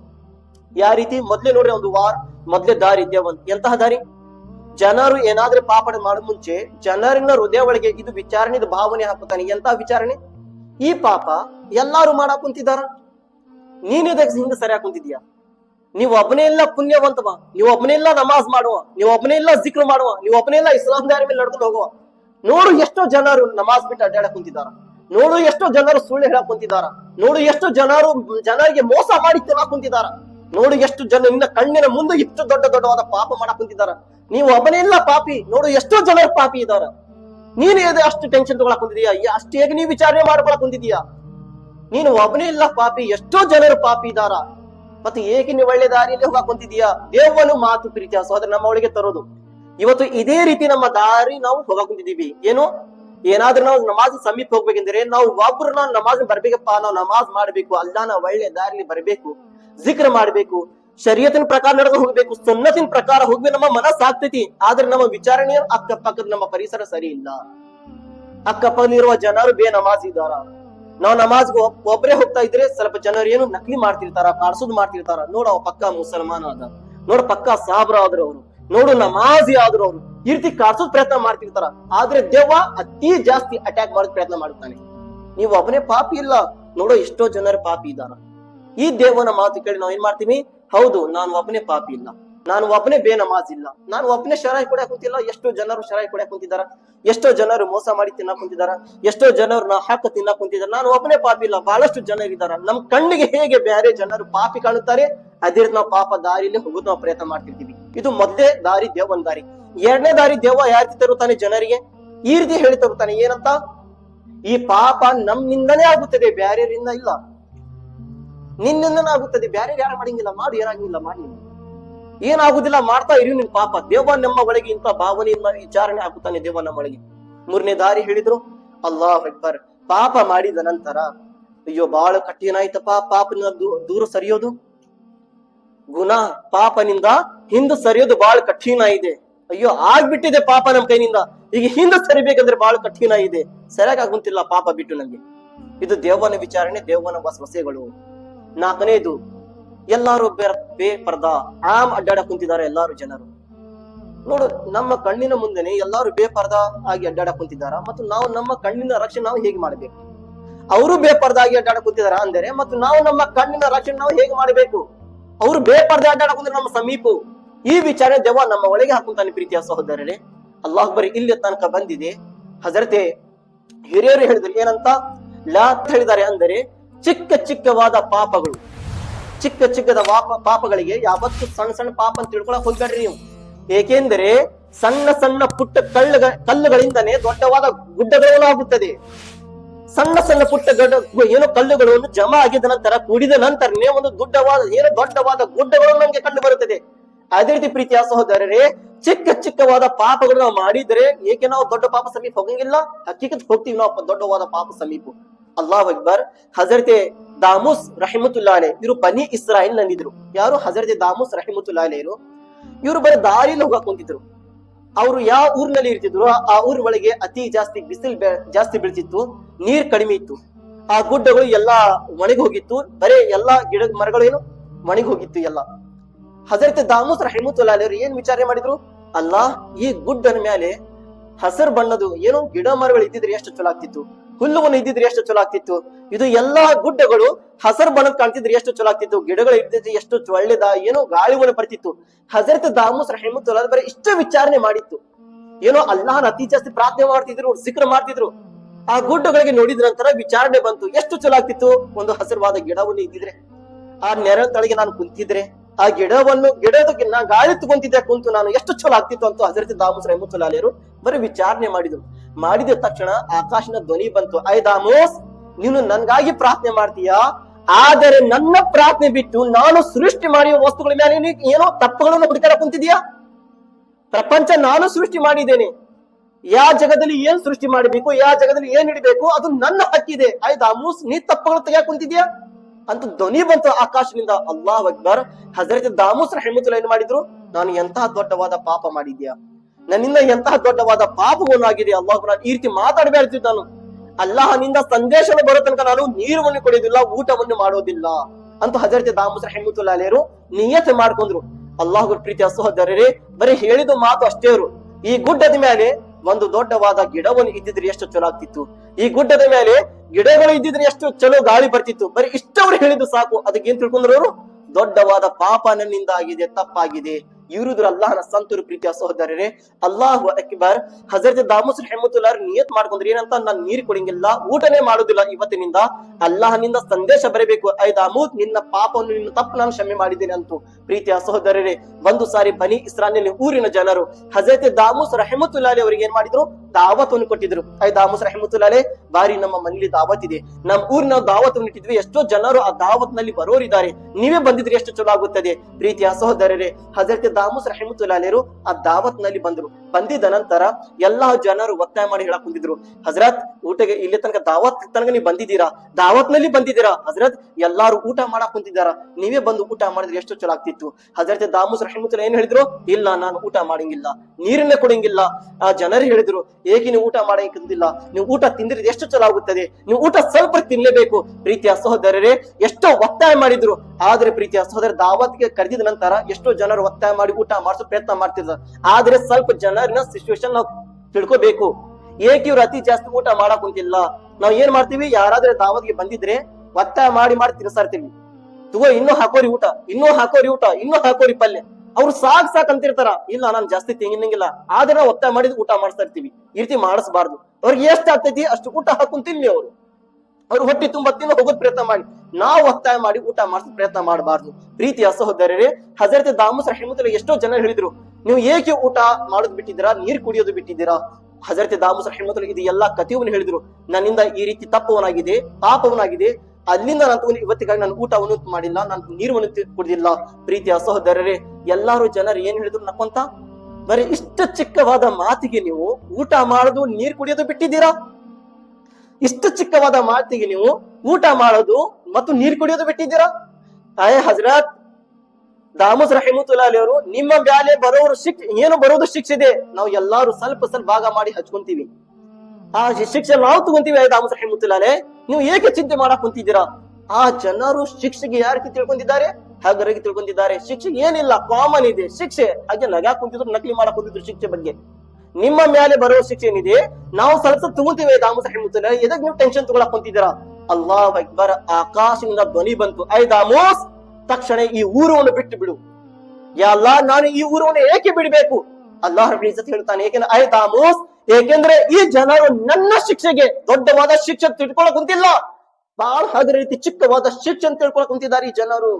ಯಾವ ರೀತಿ? ಮೊದ್ಲೇ ನೋಡ್ರಿ ಒಂದು ವಾರ್, ಮೊದ್ಲೇ ದಾರಿ ದೆವ್ವ ಎಂತಹ ದಾರಿ? ಜನರು ಏನಾದ್ರೆ ಪಾಪ ಮಾಡೋ ಮುಂಚೆ ಜನರಿನ ಹೃದಯ ಒಳಗೆ ಇದು ವಿಚಾರಣೆ ಇದು ಭಾವನೆ ಹಾಕುತ್ತಾನೆ. ಎಂತ ವಿಚಾರಣೆ? ಈ ಪಾಪ ಎಲ್ಲಾರು ಮಾಡಾಕ್ ಕುಂತಿದಾರ ನೀನ್ ಇದಕ್ಕೆ ಹಿಂದೆ ಸರಿಯಾಗಿ ಕುಂತಿದ್ಯಾ ನೀವು ಒಬ್ಬನೇ ಇಲ್ಲ ಪುಣ್ಯವಂತವ, ನೀವು ಒಬ್ಬನೇ ಇಲ್ಲ ನಮಾಜ್ ಮಾಡುವ, ನೀವು ಒಬ್ಬನೇ ಇಲ್ಲ ಜಿಕ್ರು ಮಾಡುವ, ನೀವು ಒಬ್ಬನೇ ಇಲ್ಲ ಇಸ್ಲಾಂ ದಾರಿ ಮೇಲೆ ನಡ್ಕೊಂಡು ಹೋಗುವ. ನೋಡು ಎಷ್ಟೋ ಜನರು ನಮಾಜ್ ಬಿಟ್ಟು ಅಡ್ಡಾಡಕ್ ಕುಂತಿದಾರ ನೋಡು ಎಷ್ಟೋ ಜನರು ಸುಳ್ಳು ಹೇಳಕ್ ಕುಂತಿದಾರ ನೋಡು ಎಷ್ಟೋ ಜನರು ಜನರಿಗೆ ಮೋಸ ಮಾಡಿ ಕುಂತಿದಾರ ನೋಡು ಎಷ್ಟು ಜನ ನಿನ್ನ ಕಣ್ಣಿನ ಮುಂದೆ ಇಷ್ಟು ದೊಡ್ಡ ದೊಡ್ಡವಾದ ಪಾಪ ಮಾಡಕ್ ಕುಂತಿದಾರ ನೀವು ಒಬ್ಬನೇ ಇಲ್ಲ ಪಾಪಿ. ನೋಡು ಎಷ್ಟೋ ಜನರು ಪಾಪಿ ಇದಾರ ನೀನು ಅಷ್ಟು ಟೆನ್ಷನ್ ತಗೊಳಕ್ ಕುಂತಿದೀಯಾ? ಅಷ್ಟು ಹೇಗೆ ನೀವು ವಿಚಾರಣೆ ಮಾಡ್ಕೊಳಕ್ ಕುಂತಿದೀಯಾ? ನೀನು ಒಬ್ಬನೇ ಇಲ್ಲ ಪಾಪಿ. ಎಷ್ಟೋ ಜನರು ಪಾಪಿ ಇದಾರ ಮತ್ತೆ ಏಕೆ ನೀವು ಒಳ್ಳೆ ದಾರಿಯಲ್ಲಿ ಹೋಗಕ್ ಕುಂತಿದೀಯಾ? ದೇವನು ಮಾತು ಪ್ರೀತಿಯ ಸೋದರ ನಮ್ಮ ಒಳಗೆ ತರೋದು. ಇವತ್ತು ಇದೇ ರೀತಿ ನಮ್ಮ ದಾರಿ ನಾವು ಹೋಗಕ್ ಕುಂತಿದೀವಿ. ಏನು? ಏನಾದ್ರೂ ನಾವು ನಮಾಜ್ ಸಮೀಪ ಹೋಗ್ಬೇಕೆಂದ್ರೆ ನಾವು ಒಬ್ರು ನಾವು ನಮಾಜ್ ಬರ್ಬೇಕಪ್ಪ. ನಾವು ನಮಾಜ್ ಮಾಡ್ಬೇಕು. ಅಲ್ಲಾನ ಒಳ್ಳೆ ದಾರಿಲಿ ಬರ್ಬೇಕು. ಜಿಕ್ರ ಮಾಡ್ಬೇಕು ಶರೀಯತಿನ ಪ್ರಕಾರ ನಡೆದು ಹೋಗ್ಬೇಕು ಸುನ್ನತಿನ ಪ್ರಕಾರ ಹೋಗ್ಬೇಕು ನಮ್ಮ ಮನಸ್ಸು ಆಗ್ತೈತಿ. ಆದ್ರೆ ನಮ್ಮ ವಿಚಾರಣೆಯ ಅಕ್ಕಪಕ್ಕದ ನಮ್ಮ ಪರಿಸರ ಸರಿ ಇಲ್ಲ. ಅಕ್ಕಪಕ್ಕದಲ್ಲಿರುವ ಜನರು ಬೇ ನಮಾಜ್ ಇದ್ದಾರ ನಾವು ನಮಾಜ್ ಒಬ್ಬರೇ ಹೋಗ್ತಾ ಇದ್ರೆ ಸ್ವಲ್ಪ ಜನರು ಏನು ನಕಲಿ ಮಾಡ್ತಿರ್ತಾರ ಕಾಡ್ಸುದ್ ಮಾಡ್ತಿರ್ತಾರ. ನೋಡ ಅವ ಪಕ್ಕ ಮುಸಲ್ಮಾನ ಅದ. ನೋಡ ಪಕ್ಕ ಸಾಬ್ರ ಆದ್ರು ಅವ್ರು ನೋಡು ನಮಾಜಿ ಆದ್ರು ಅವ್ರು ಈ ರೀತಿ ಕಾಡ್ಸೋದ್ ಪ್ರಯತ್ನ ಮಾಡ್ತಿರ್ತಾರ. ಆದ್ರೆ ದೆವ್ವ ಅತಿ ಜಾಸ್ತಿ ಅಟ್ಯಾಕ್ ಮಾಡೋದ್ ಪ್ರಯತ್ನ ಮಾಡ್ತಾನೆ ನೀವು ಒಬ್ಬನೇ ಪಾಪಿ ಇಲ್ಲ. ನೋಡೋ ಎಷ್ಟೋ ಜನರ ಪಾಪಿ ಇದ್ದಾರ ಈ ದೇವನ ಮಾತು ಕೇಳಿ ನಾವು ಏನ್ ಮಾಡ್ತೀವಿ? ಹೌದು, ನಾನು ಒಬ್ಬನೇ ಪಾಪಿ ಇಲ್ಲ. ನಾನು ಒಬ್ಬನೇ ಬೇ ನಮಾಜ್ ಇಲ್ಲ. ನಾನು ಒಬ್ಬನೇ ಶರಾಯಿ ಕೊಡಕ್ ಕುಂತಿಲ್ಲ. ಎಷ್ಟೋ ಜನರು ಶರಾಯಿ ಕೊಡಕ್ ಕುಂತಿದಾರ. ಎಷ್ಟೋ ಜನರು ಮೋಸ ಮಾಡಿ ತಿನ್ನಕ್ ಕುಂತಿದಾರ. ಎಷ್ಟೋ ಜನರು ನಾ ಹಾಕ ತಿನ್ನಕ್ ಕುಂತಿದಾರ. ನಾನು ಒಬ್ಬನೇ ಪಾಪಿ ಇಲ್ಲ. ಬಹಳಷ್ಟು ಜನರಿದ್ದಾರ ನಮ್ ಕಣ್ಣಿಗೆ ಹೇಗೆ ಬೇರೆ ಜನರು ಪಾಪಿ ಕಾಣುತ್ತಾರೆ, ಅದೇ ನಾವು ಪಾಪ ದಾರಿಯಲ್ಲಿ ಹೋಗೋದು ನಾವು ಪ್ರಯತ್ನ ಮಾಡ್ತಿರ್ತೀವಿ. ಇದು ಮೊದಲೇ ದಾರಿ ದೇವನ್ ದಾರಿ ಎರಡನೇ ದಾರಿ ದೇವ ಯಾವ ರೀತಿ ತರುತ್ತಾನೆ ಜನರಿಗೆ? ಈ ರೀತಿ ಹೇಳಿ ತರುತ್ತಾನೆ. ಏನಂತ? ಈ ಪಾಪ ನಮ್ಮಿಂದನೇ ಆಗುತ್ತದೆ, ಬ್ಯಾರ್ಯರಿಂದ ಇಲ್ಲ. ನಿನ್ನಿಂದನೇ ಆಗುತ್ತದೆ ಬ್ಯಾರೆ ಯಾರು ಮಾಡಂಗಿಲ್ಲ, ಮಾಡು, ಏನಾಗಿಲ್ಲ, ಮಾಡಿ. ಏನಾಗುದಿಲ್ಲ ಮಾಡ್ತಾ ಇರಿ ನಿನ್ ಪಾಪ. ದೇವ ನಮ್ಮ ಒಳಗೆ ಇಂಥ ಭಾವನೆಯಿಂದ ವಿಚಾರಣೆ ಆಗುತ್ತಾನೆ ದೇವ ನಮ್ಮ ಒಳಗೆ. ಮೂರನೇ ದಾರಿ ಹೇಳಿದ್ರು, ಅಲ್ಲಾಹ್ ಅಕ್ಬರ್. ಪಾಪ ಮಾಡಿದ ನಂತರ, ಅಯ್ಯೋ ಬಹಳ ಕಠಿಣ ಆಯ್ತಪ್ಪ ಪಾಪನಿಂದ ದೂರ ಸರಿಯೋದು. ಗುಣ ಪಾಪನಿಂದ ಹಿಂದೆ ಸರಿಯೋದು ಬಹಳ ಕಠಿಣ ಇದೆ. ಅಯ್ಯೋ, ಆಗ್ಬಿಟ್ಟಿದೆ ಪಾಪ ನಮ್ ಕೈನಿಂದ. ಈಗ ಹಿಂದೆ ಸರಿಬೇಕಂದ್ರೆ ಬಹಳ ಕಠಿಣ ಇದೆ. ಸರಿಯಾಗಿ ಆಗುಂತಿಲ್ಲ ಪಾಪ ಬಿಟ್ಟು ನಂಗೆ ಇದು ದೇವನ ವಿಚಾರಣೆ, ದೇವನ ವಸವಸೆಗಳು. ನಾಲ್ಕನೇದು ಎಲ್ಲಾರು ಬೇಪರ್ದ ಆಮ್ ಅಡ್ಡಾಡ ಕುಂತಿದ್ದಾರೆ ಎಲ್ಲಾರು ಜನರು. ನೋಡು, ನಮ್ಮ ಕಣ್ಣಿನ ಮುಂದೆನೆ ಎಲ್ಲಾರು ಬೇಪರ್ದ ಆಗಿ ಅಡ್ಡಾಡ ಕುಂತಿದ್ದಾರ? ಮತ್ತು ನಾವು ನಮ್ಮ ಕಣ್ಣಿನ ರಕ್ಷಣೆ ನಾವು ಹೇಗೆ ಮಾಡಬೇಕು? ಅವರು ಬೇಪರ್ದ ಆಗಿ ಅಡ್ಡಾಡ ಕುಂತಿದಾರ ಅಂದರೆ, ಮತ್ತು ನಾವು ನಮ್ಮ ಕಣ್ಣಿನ ರಕ್ಷಣೆ ನಾವು ಹೇಗೆ ಮಾಡಬೇಕು? ಅವರು ಬೇಪರ್ದ ಅಡ್ಡಾಡ ಕುಂದ್ರೆ ನಮ್ಮ ಸಮೀಪ. ಈ ವಿಚಾರ ದೇವ ನಮ್ಮ ಒಳಗೆ ಹಾಕುಂತಾನೆ ಪ್ರೀತಿಯ ಸಹೋದರರೇ. ಅಲ್ಲಾಹ್ ಬರಿ ಇಲ್ಲಿ ತನಕ ಬಂದಿದೆ. ಹಜರತೆ, ಹಿರಿಯರು ಹೇಳಿದ್ರು ಏನಂತ? ಲಾತ್ ಹೇಳಿದ್ದಾರೆ ಅಂದರೆ ಚಿಕ್ಕ ಚಿಕ್ಕವಾದ ಪಾಪಗಳು. ಚಿಕ್ಕ ಚಿಕ್ಕದ ಪಾಪ ಪಾಪಗಳಿಗೆ ಯಾವತ್ತು ಸಣ್ಣ ಸಣ್ಣ ಪಾಪ ಅಂತ ತಿಳ್ಕೊಳಕ್ ಹೋಗ್ಬೇಡ್ರಿ ನೀವು. ಏಕೆಂದರೆ ಸಣ್ಣ ಸಣ್ಣ ಪುಟ್ಟ ಕಲ್ಲು ಕಲ್ಲುಗಳಿಂದನೇ ದೊಡ್ಡವಾದ ಗುಡ್ಡಗಳು ಆಗುತ್ತದೆ. ಸಣ್ಣ ಸಣ್ಣ ಪುಟ್ಟ ಗಡ್ಡ ಏನೋ ಕಲ್ಲುಗಳನ್ನು ಜಮಾ ಆಗಿದ ನಂತರ ಕುಡಿದ ನಂತರನೇ ಒಂದು ದೊಡ್ಡವಾದ ಏನೋ ದೊಡ್ಡವಾದ ಗುಡ್ಡಗಳು ನಮ್ಗೆ ಕಂಡು ಬರುತ್ತದೆ. ಅದೇ ರೀತಿ ಪ್ರೀತಿಯ ಸಹೋದರರೇ, ಚಿಕ್ಕ ಚಿಕ್ಕವಾದ ಪಾಪಗಳು ನಾವು ಮಾಡಿದ್ರೆ ಏಕೆ ನಾವು ದೊಡ್ಡ ಪಾಪ ಸಮೀಪ ಹೋಗಂಗಿಲ್ಲ? ಹಕ್ಕಿಕತ್ ಹೋಗ್ತೀವಿ ನಾವು ದೊಡ್ಡವಾದ ಪಾಪ ಸಮೀಪ. ಅಲ್ಲಾಹ್ ಅಕ್ಬರ್, ಹಜರತೆ ದಾಮೂಸ್ ರಹಿಮತುಲ್ಲಾನೆ ಇವರು ಬನಿ ಇಸ್ರಾಯಿಲ್ ನಂದಿದ್ರು. ಯಾರು ಹಜರತೆ ದಾಮುಸ್ ರಹಿಮತುಲ್ಲಾನೆ ಇವರು ಇವರು ಬರೀ ದಾರಿಯಲ್ಲಿ ಹೋಗಕ್ ಕುಂತಿದ್ರು. ಅವರು ಯಾವ ಊರಿನಲ್ಲಿ ಇರ್ತಿದ್ರು ಆ ಊರ್ ಒಳಗೆ ಅತಿ ಜಾಸ್ತಿ ಬಿಸಿಲು ಜಾಸ್ತಿ ಬೀಳ್ತಿತ್ತು, ನೀರ್ ಕಡಿಮೆ ಇತ್ತು. ಆ ಗುಡ್ಡಗಳು ಎಲ್ಲಾ ಒಣಗಿ ಹೋಗಿತ್ತು, ಬರೇ ಎಲ್ಲಾ ಗಿಡ ಮರಗಳೇನು ಒಣಗಿ ಹೋಗಿತ್ತು ಎಲ್ಲ. ಹಜರತ್ ದಾಮೂಸ್ ರಹಿಮತುಲ್ಲಾಲಿ ಅವರು ಏನ್ ವಿಚಾರ ಮಾಡಿದ್ರು? ಅಲ್ಲಾ ಈ ಗುಡ್ಡನ ಮೇಲೆ ಹಸರ್ ಬಣ್ಣದು ಏನೋ ಗಿಡ ಮರಗಳು ಇದ್ದಿದ್ರೆ ಎಷ್ಟು ಚಲೋ ಆಗ್ತಿತ್ತು. ಹುಲ್ಲುವನ್ನು ಇದ್ದಿದ್ರೆ ಎಷ್ಟು ಚಲೋ ಆಗ್ತಿತ್ತು? ಇದು ಎಲ್ಲಾ ಗುಡ್ಡಗಳು, ಹಸರ್ ಬಣ್ಣದ ಕಾಣ್ತಿದ್ರೆ ಎಷ್ಟು ಚಲೋ ಆಗ್ತಿತ್ತು? ಗಿಡಗಳು ಇದ್ದಿದ್ರೆ ಎಷ್ಟು ಒಳ್ಳೇದ? ಏನೋ ಗಾಳಿವನ್ನು ಬರ್ತಿತ್ತು. ಹಜರತ್ ದಾಮೂಸ್ ರಹಮತ್ ಬರೀ ಇಷ್ಟ ವಿಚಾರಣೆ ಮಾಡಿತ್ತು. ಏನೋ ಅಲ್ಲಾಹನ ಅತಿ ಜಾಸ್ತಿ ಪ್ರಾರ್ಥನೆ ಮಾಡ್ತಿದ್ರು ಸಿಕ್ರ ಮಾಡ್ತಿದ್ರು. ಆ ಗುಡ್ಡಗಳಿಗೆ ನೋಡಿದ ನಂತರ ವಿಚಾರಣೆ ಬಂತು. ಎಷ್ಟು ಚಲೋ ಆಗ್ತಿತ್ತು? ಒಂದು ಹಸಿರವಾದ ಗಿಡವನ್ನು ಇದ್ದಿದ್ರೆ ಆ ನೆರಳ ತಳಗೆ ನಾನು ಕುಂತಿದ್ರೆ, ಆ ಗಿಡವನ್ನು, ಗಿಡದ ಗಾಳಿ ತಗೊಂತಿದ್ದೆ ಕುಂತು ನಾನು ಎಷ್ಟು ಚಲೋ ಆಗ್ತಿತ್ತು ಅಂತ ಹಜರತ್ ದಾಮೂಸ್ ರಹಮತುಲ್ಲಾಲಿಯರು ಬರೀ ವಿಚಾರಣೆ ಮಾಡಿದ್ರು ಮಾಡಿದ ತಕ್ಷಣ ಆಕಾಶನ ಧ್ವನಿ ಬಂತು ಐ ದಾಮೋಸ್, ನೀನು ನನ್ಗಾಗಿ ಪ್ರಾರ್ಥನೆ ಮಾಡ್ತೀಯಾ? ಆದರೆ ನನ್ನ ಪ್ರಾರ್ಥನೆ ಬಿಟ್ಟು ನಾನು ಸೃಷ್ಟಿ ಮಾಡಿದ ವಸ್ತುಗಳ ಮೇಲೆ ನೀನು ಏನೋ ತಪ್ಪುಗಳನ್ನು ಹುಡುಕರ ಕುಂತಿದ್ಯಾ? ಪ್ರಪಂಚ ನಾನು ಸೃಷ್ಟಿ ಮಾಡಿದ್ದೇನೆ. ಯಾವ ಜಗದಲ್ಲಿ ಏನ್ ಸೃಷ್ಟಿ ಮಾಡಬೇಕು ಯಾವ ಜಗದಲ್ಲಿ ಏನ್ ಇಡಬೇಕು ಅದು ನನ್ನ ಹಕ್ಕಿದೆ. ಐ ದಾಮೂಸ್, ನೀ ತಪ್ಪುಗಳು ತೆಗಿಯಾಕ ಕುಂತಿದ್ಯಾ? ಅಂತ ಧ್ವನಿ ಬಂತು ಆಕಾಶದಿಂದ. ಅಲ್ಲಾಹ್ ಅಕ್ಬರ್, ಹಜರತ್ ದಾಮೂಸ್ ರಹಮತುಲ್ಲ ಏನ್ ಮಾಡಿದ್ರು, ನಾನು ಎಂತಹ ದೊಡ್ಡವಾದ ಪಾಪ ಮಾಡಿದ್ಯಾ? ನನ್ನಿಂದ ಎಂತಹ ದೊಡ್ಡವಾದ ಪಾಪವನ್ನು ಆಗಿದೆ ಅಲ್ಲಾಹ್ ನಾನು ಈ ರೀತಿ ಮಾತಾಡಬೇಡ್ತಿದ್ದ ನಾನು. ಅಲ್ಲಾಹನಿಂದ ಸಂದೇಶನ ಬರೋ ತನಕ ನಾನು ನೀರುವನ್ನು ಕುಡಿಯೋದಿಲ್ಲ ಊಟವನ್ನು ಮಾಡೋದಿಲ್ಲ ಅಂತ ಹಜರತೆ ದಾಮೋಸರ ರಹಮತುಲ್ಲಾಲೇರು ನಿಯತ ಮಾಡ್ಕೊಂಡ್ರು. ಅಲ್ಲಾಹು ಪ್ರೀತಿ ಅಸಹೋದರರೇ ಬರೀ ಹೇಳಿದ ಮಾತು ಅಷ್ಟೇ ಅವರು ಈ ಗುಡ್ಡದ ಮೇಲೆ ಒಂದು ದೊಡ್ಡವಾದ ಗಿಡವನ್ನು ಇದ್ದಿದ್ರೆ ಎಷ್ಟು ಚಲೋ ಆಗ್ತಿತ್ತು. ಈ ಗುಡ್ಡದ ಮೇಲೆ ಗಿಡಗಳು ಇದ್ದಿದ್ರೆ ಎಷ್ಟು ಚಲೋ ಗಾಳಿ ಬರ್ತಿತ್ತು. ಬರೀ ಇಷ್ಟವ್ರು ಹೇಳಿದ್ದು ಸಾಕು. ಅದಕ್ಕೆ ಏನ್ ತಿಳ್ಕೊಂಡ್ರು ಅವರು ದೊಡ್ಡವಾದ ಪಾಪ ನನ್ನಿಂದ ಆಗಿದೆ, ತಪ್ಪಾಗಿದೆ. ಇವ್ರಿದ್ರು ಅಲ್ಲಾಹನ ಸಂತರು ಪ್ರೀತಿಯ ಸಹೋದರರೇ, ಅಲ್ಲಾಹು ಅಕ್ಬರ್. ಹಜರತ್ ದಾಮೂಸ್ ರಹಮತುಲ್ಲಾರ್ ನಿಯತ್ ಮಾಡ್ಕೊಂಡ್ರೆ ಏನಂತ? ನಾನ್ ನೀರ್ ಕೊಡಂಗಿಲ್ಲ ಊಟನೇ ಮಾಡೋದಿಲ್ಲ ಇವತ್ತಿನಿಂದ. ಅಲ್ಲಾಹನಿಂದ ಸಂದೇಶ ಬರಬೇಕು. ಐ ದಾಮೂದ್, ನಿನ್ನ ಪಾಪವನ್ನು, ನಿನ್ನ ತಪ್ಪು ನಾನು ಕ್ಷಮೆ ಮಾಡಿದ್ದೇನೆ ಅಂತು ಪ್ರೀತಿಯ ಸಹೋದರರೇ. ಒಂದು ಸಾರಿ ಬನಿ ಇಸ್ರಾನಿನ ಊರಿನ ಜನರು ಹಜರತ್ ದಾಮೂಸ್ ರಹಮತುಲ್ಲಾ ಅವರಿಗೆ ಏನ್ ಮಾಡಿದ್ರು? ದಾವತನ್ನು ಕೊಟ್ಟಿದ್ರು. ಐ ಮುಸ್ ರಹಮತುಲ್ಲಾಲೆ, ಬಾರಿ ನಮ್ಮ ಮನೇಲಿ ದಾವತ್ ಇದೆ. ನಮ್ಮ ಊರಿನ ದಾವತ್ ಇಟ್ಟಿದ್ವಿ. ಎಷ್ಟೋ ಜನರು ಆ ದಾವತ್ನಲ್ಲಿ ಬರೋರಿದ್ದಾರೆ. ನೀವೇ ಬಂದಿದ್ರೆ, ಎಷ್ಟು ಚಲೋ ಆಗುತ್ತದೆ. ಪ್ರೀತಿಯ ಸಹೋದರರೇ, ಹಜರತ್ ದಾಮುಸ್ ರಹಮತುಲ್ಲಾಲೇರು ಆ ದಾವತ್ನಲ್ಲಿ ಬಂದ್ರು. ಬಂದಿದ ನಂತರ ಎಲ್ಲಾ ಜನರು ಒತ್ತಾಯ ಮಾಡಿ ಹೇಳಕ್ ಕುಂತಿದ್ರು. ಹಜರತ್ ಊಟಗೆ ಇಲ್ಲಿ ತನಕ ದಾವತ್ ತನಕ ನೀವು ಬಂದಿದ್ದೀರಾ? ದಾವತ್ನಲ್ಲಿ ಬಂದಿದ್ದೀರಾ? ಹಜರತ್, ಎಲ್ಲಾರು ಊಟ ಮಾಡಕ್ ಕುಂತಿದ್ದಾರ? ನೀವೇ ಬಂದು ಊಟ ಮಾಡಿದ್ರೆ ಎಷ್ಟು ಚಲೋ ಆಗ್ತಿತ್ತು. ಹಜರತ್ ದಾಮುಸ್ ರಹಮತುಲ್ಲಾ ಏನ್ ಹೇಳಿದ್ರು? ಇಲ್ಲ, ನಾನು ಊಟ ಮಾಡಂಗಿಲ್ಲ. ನೀರನ್ನೇ ಕೊಡಂಗಿಲ್ಲ ಆ ಜನರು ಹೇಳಿದ್ರು ಏಕೆ ನೀವು ಊಟ ಮಾಡಂಗಿಲ್ಲ ನೀವು ಊಟ ತಿಂದ್ರೆ ಎಷ್ಟು ಚಲೋ ಆಗುತ್ತದೆ ನೀವು ಊಟ ಸ್ವಲ್ಪ ತಿನ್ಲೇಬೇಕು. ಪ್ರೀತಿಯ ಸಹೋದರರೇ, ಎಷ್ಟೋ ಒತ್ತಾಯ ಮಾಡಿದ್ರು. ಆದ್ರೆ ಪ್ರೀತಿಯ ಸಹೋದರ ದಾವತ್ಗೆ ಕರೆದಿದ ನಂತರ ಎಷ್ಟೋ ಜನರು ಒತ್ತಾಯ ಮಾಡಿ ಊಟ ಮಾಡಿಸೋ ಪ್ರಯತ್ನ ಮಾಡ್ತಿದ್ರು. ಆದ್ರೆ ಸ್ವಲ್ಪ ಜನರಿನ ಸಿಚುವೇಶನ್ ನಾವು ತಿಳ್ಕೋಬೇಕು. ಏಕೆ ಇವ್ರು ಅತಿ ಜಾಸ್ತಿ ಊಟ ಮಾಡಕ್ ಕುಂತಿಲ್ಲ? ನಾವ್ ಏನ್ ಮಾಡ್ತೀವಿ? ಯಾರಾದ್ರೆ ದಾವತ್ಗೆ ಬಂದಿದ್ರೆ ಒತ್ತಾಯ ಮಾಡಿ ಮಾಡಿ ತಿನ್ಸಾರ್ತೀವಿ ತಗೋ ಇನ್ನೂ ಹಾಕೋರಿ ಊಟ, ಇನ್ನೂ ಹಾಕೋರಿ ಊಟ, ಇನ್ನೂ ಹಾಕೋರಿ ಪಲ್ಯ. ಅವ್ರು ಸಾಕ್ ಸಾಕ್ ಅಂತಿರ್ತಾರ. ಇಲ್ಲ, ನಾನ್ ಜಾಸ್ತಿ ತಿನ್ನಂಗಿಲ್ಲ ಆದ್ರೆ ಒತ್ತಾಯ ಮಾಡಿದ್ ಊಟ ಮಾಡಿಸ್ತಾ ಇರ್ತೀವಿ. ಈ ರೀತಿ ಮಾಡಿಸ್ಬಾರ್ದು. ಅವ್ರಿಗೆ ಎಷ್ಟ್ ಆಗ್ತೈತಿ, ಅಷ್ಟು ಊಟ ಹಾಕೊಂಡ್ ತಿನ್ಲಿ ಅವರು. ಅವ್ರು ಹೊಟ್ಟೆ ತುಂಬಾ ತಿನ್ನೋ ಹೋಗೋದ್ ಪ್ರಯತ್ನ ಮಾಡಿ. ನಾವು ಒತ್ತಾಯ ಮಾಡಿ ಊಟ ಮಾಡಿಸ್ ಪ್ರಯತ್ನ ಮಾಡಬಾರ್ದು. ಪ್ರೀತಿಯ ಸಹೋದರರೇ ಹಜರತ್ ದಾಮೂಸ್ ರಹಿಮತುಲ್ಲ ಎಷ್ಟೋ ಜನ ಹೇಳಿದ್ರು, ನೀವು ಏಕೆ ಊಟ ಮಾಡೋದ್ ಬಿಟ್ಟಿದ್ದೀರಾ? ನೀರ್ ಕುಡಿಯೋದು ಬಿಟ್ಟಿದ್ದೀರಾ? ಹಜರತ್ ದಾಮೂಸ್ ರಹಿಮತುಲ್ಲ ಇದು ಎಲ್ಲಾ ಕಥೆಯನ್ನು ಹೇಳಿದ್ರು. ನನ್ನಿಂದ ಈ ರೀತಿ ತಪ್ಪವನಾಗಿದೆ, ಪಾಪವನಾಗಿದೆ. ಅಲ್ಲಿಂದ ನಾನು ಇವತ್ತಿಗಾಗಿ ನಾನು ಊಟವನ್ನು ಮಾಡಿಲ್ಲ, ನಾನು ನೀರು ತಿ- ಕುಡಿದಿಲ್ಲ. ಪ್ರೀತಿಯ ಸಹೋದರರೇ, ಎಲ್ಲಾರು ಜನರು ಏನ್ ಹೇಳಿದ್ರು ನಕ್ಕೊಂತ? ಬರೀ ಇಷ್ಟ ಚಿಕ್ಕವಾದ ಮಾತಿಗೆ ನೀವು ಊಟ ಮಾಡೋದು, ನೀರ್ ಕುಡಿಯೋದು ಬಿಟ್ಟಿದ್ದೀರಾ? ಇಷ್ಟು ಚಿಕ್ಕವಾದ ಮಾತಿಗೆ ನೀವು ಊಟ ಮಾಡೋದು ಮತ್ತು ನೀರ್ ಕುಡಿಯೋದು ಬಿಟ್ಟಿದ್ದೀರಾ? ತಾಯೇ ಹಜರತ್ ದಾಮೋಸ್ ರಹಿಮತುಲ್ಲಾಲಿ ಅವರು, ನಿಮ್ಮ ಬ್ಯಾಲೆ ಬರೋರು ಶಿಕ್ಷೆ ಏನು ಬರೋದು ಶಿಕ್ಷಿದೆ ನಾವು ಎಲ್ಲಾರು ಸ್ವಲ್ಪ ಸ್ವಲ್ಪ ಭಾಗ ಮಾಡಿ ಹಚ್ಕೊಂತೀವಿ. ಆ ಶಿಕ್ಷೆ ನಾವು ತಗೊಂತೀವಿ ದಾಮೋಸ್ ರಹಿಮತುಲ್ಲಾಲೆ ನೀವು ಏಕೆ ಚಿಂತೆ ಮಾಡಕ್ ಕುಂತಿದ್ದೀರಾ? ಆ ಜನರು ಶಿಕ್ಷೆಗೆ ಯಾರಿಗೆ ತಿಳ್ಕೊಂಡಿದ್ದಾರೆ? ಹಾಗಾಗಿ ತಿಳ್ಕೊಂಡಿದ್ದಾರೆ. ಶಿಕ್ಷೆ ಏನಿಲ್ಲ ಕಾಮನ್ ಇದೆ. ಶಿಕ್ಷೆ. ಹಾಗೆ ನಗ್ಯಾಕ್ ಕುಂತಿದ್ರು, ನಕಲಿ ಮಾಡಕ್ ಕುಂತಿದ್ರು ಶಿಕ್ಷೆ ಬಗ್ಗೆ. ನಿಮ್ಮ ಮೇಲೆ ಬರೋ ಶಿಕ್ಷೆ ಏನಿದೆ? ನಾವು ಸ್ವಲ್ಪ ತಗೊಳ್ತೀವಿ ದಾಮು ಸಾಹಿಬ್ ಎದಕ್ ನೀವು ಟೆನ್ಷನ್ ತಗೊಳಕ್ ಕುಂತಿದ್ದೀರಾ? ಅಲ್ಲಾಹ್ ಅಕ್ಬರ್, ಆಕಾಶದಿಂದ ಧ್ವನಿ ಬಂತು. ಐ ದಾಮೋಸ್, ತಕ್ಷಣ ಈ ಊರವನ್ನು ಬಿಟ್ಟು ಬಿಡು. ಯಾ ಅಲ್ಲಾ ನಾನು ಈ ಊರವನ್ನು ಏಕೆ ಬಿಡಬೇಕು? ಅಲ್ಲಾಹ್ ಹೇಳ್ತಾನೆ ಏಕೆಂದ್ರೆ ಐ ದಾಮೋಸ್ ಏಕೆಂದ್ರೆ ಈ ಜನರು ನನ್ನ ಶಿಕ್ಷೆಗೆ ದೊಡ್ಡವಾದ ಶಿಕ್ಷೆ ತಿಳ್ಕೊಳಕ್ ಕುಂತಿಲ್ಲ. ಬಹಳ ಹಾಗೆ ರೀತಿ ಚಿಕ್ಕವಾದ ಶಿಕ್ಷೆ ಅಂತ ತಿಳ್ಕೊಳಕ್ ಕುಂತಿದ್ದಾರೆ ಈ ಜನರು.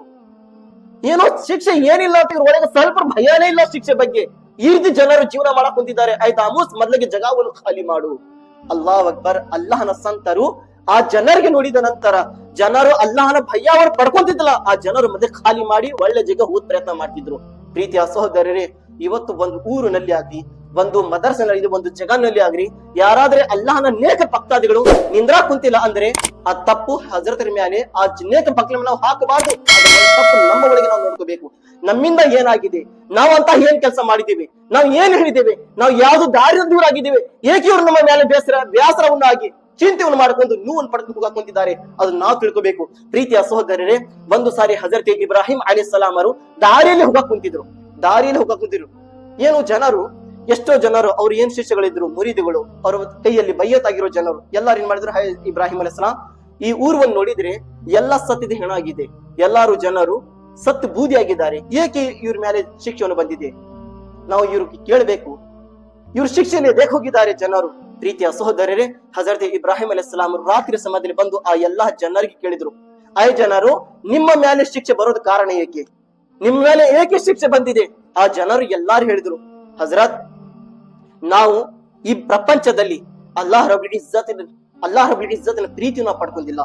ಏನೋ ಶಿಕ್ಷೆ ಏನಿಲ್ಲ ಅಂತ ಒಳಗೆ ಸ್ವಲ್ಪ ಭಯನೇ ಇಲ್ಲ ಶಿಕ್ಷೆ ಬಗ್ಗೆ. ಈ ರೀತಿ ಜನರು ಜೀವನ ಮಾಡಕ್ ಕುಂತಿದ್ದಾರೆ. ಆಯ್ತಾ ಅಮೂಸ್, ಮೊದಲಿಗೆ ಜಗಾವನ್ನು ಖಾಲಿ ಮಾಡು. ಅಲ್ಲಾಹ್ ಅಕ್ಬರ್, ಅಲ್ಲಾಹನ ಸಂತರು ಆ ಜನರಿಗೆ ನೋಡಿದ ನಂತರ ಜನರು ಅಲ್ಲಾಹನ ಭಯ ಅವರು ಪಡ್ಕೊಂತಿದ್ದಲ್ಲ. ಆ ಜನರು ಮತ್ತೆ ಖಾಲಿ ಮಾಡಿ ಒಳ್ಳೆ ಜಗ ಹೋದ್ ಪ್ರಯತ್ನ ಮಾಡ್ತಿದ್ರು. ಪ್ರೀತಿಯ ಸಹೋದರರೇ, ಇವತ್ತು ಒಂದು ಊರಿನಲ್ಲಿ ಆಗ್ಲಿ ಒಂದು ಮದರ್ಸ್ ಇದು ಒಂದು ಜಗನ್ನಲ್ಲಿ ಆಗ್ರಿ. ಯಾರಾದ್ರೆ ಅಲ್ಲಾಹನ ನೇಕ ಭಕ್ತಾದಿಗಳು ನಿಂದ್ರಾ ಕುಂತಿಲ್ಲ ಅಂದ್ರೆ ಆ ತಪ್ಪು ಹಜರತರ ಮೇಲೆ ಆ ನೇಕ ಭಕ್ತ ನಾವು ಹಾಕಬಾರ್ದು. ತಪ್ಪು ನಮ್ಮ ಒಳಗೆ ನಾವು ನೋಡ್ಕೋಬೇಕು. ನಮ್ಮಿಂದ ಏನಾಗಿದೆ? ನಾವಂತ ಏನ್ ಕೆಲಸ ಮಾಡಿದ್ದೀವಿ? ನಾವು ಏನ್ ಹೇಳಿದ್ದೇವೆ? ನಾವು ಯಾವ್ದು ದಾರಿ ದೂರ ಆಗಿದ್ದೇವೆ? ಏಕೆ ಇವ್ರು ನಮ್ಮ ಮೇಲೆ ಬೇಸರ ಬೇಸರವನ್ನಾಗಿ ಚಿಂತೆಯನ್ನು ಮಾಡಿಕೊಂಡು ನೋವನ್ನು ಪಡೆದು ಹೋಗಾಕೊಂತಿದ್ದಾರೆ ಅದನ್ನ ನಾವು ತಿಳ್ಕೋಬೇಕು. ಪ್ರೀತಿಯ ಸಹೋದರರೇ, ಒಂದು ಸಾರಿ ಹಜರತ್ ಇಬ್ರಾಹಿಂ ಅಲಿ ಸಲಾಮರು ದಾರಿಯಲ್ಲಿ ಹೋಗಕ್ ಕುಂತಿದ್ರು. ದಾರಿಯಲ್ಲಿ ಹೋಗಕ್ ಕುಂತಿದ್ರು. ಏನು ಜನರು ಎಷ್ಟೋ ಜನರು ಅವ್ರು ಏನ್ ಶಿಷ್ಯಗಳಿದ್ರು, ಮುರಿದುಗಳು, ಅವ್ರ ಕೈಯಲ್ಲಿ ಬೈಯತ್ತಾಗಿರೋ ಜನರು, ಎಲ್ಲಾರು ಏನ್ ಮಾಡಿದ್ರು? ಹೈ- ಇಬ್ರಾಹಿಂ ಅಲಿಸ್ಲಾಂ ಈ ಊರ್ವನ್ನು ನೋಡಿದ್ರೆ ಎಲ್ಲ ಸತ್ತಿದ ಹೆಣಾಗಿದೆ. ಎಲ್ಲಾರು ಜನರು ಸತ್ತು ಬೂದಿಯಾಗಿದ್ದಾರೆ. ಏಕೆ ಇವ್ರ ಮೇಲೆ ಶಿಕ್ಷೆಯನ್ನು ಬಂದಿದೆ? ನಾವು ಇವ್ರು ಕೇಳಬೇಕು. ಇವ್ರ ಶಿಕ್ಷೆಯಲ್ಲಿ ದೇಖ ಹೋಗಿದ್ದಾರೆ ಜನರು. ಪ್ರೀತಿಯ ಸಹೋದರರೇ, ಹಜರತ್ ಇಬ್ರಾಹಿಂ ಅಲಿಸ್ಲಾಂ ರಾತ್ರಿ ಸಮಯದಲ್ಲಿ ಬಂದು ಆ ಎಲ್ಲಾ ಜನರಿಗೆ ಕೇಳಿದ್ರು. ಆಯ್ ಜನರು, ನಿಮ್ಮ ಮೇಲೆ ಶಿಕ್ಷೆ ಬರೋದ ಕಾರಣ ಏಕೆ? ನಿಮ್ಮ ಮೇಲೆ ಏಕೆ ಶಿಕ್ಷೆ ಬಂದಿದೆ? ಆ ಜನರು ಎಲ್ಲಾರು ಹೇಳಿದ್ರು, ಹಜರತ್ ನಾವು ಈ ಪ್ರಪಂಚದಲ್ಲಿ ಅಲ್ಲಾಹ್ ರಬಿ ಇಜ್ಜತ್ ಅಲ್ಲಾಹ್ ರಬಿ ಇಜ್ಜತ್ ಪ್ರೀತಿಯನ್ನು ಪಡ್ಕೊಂಡಿಲ್ಲ.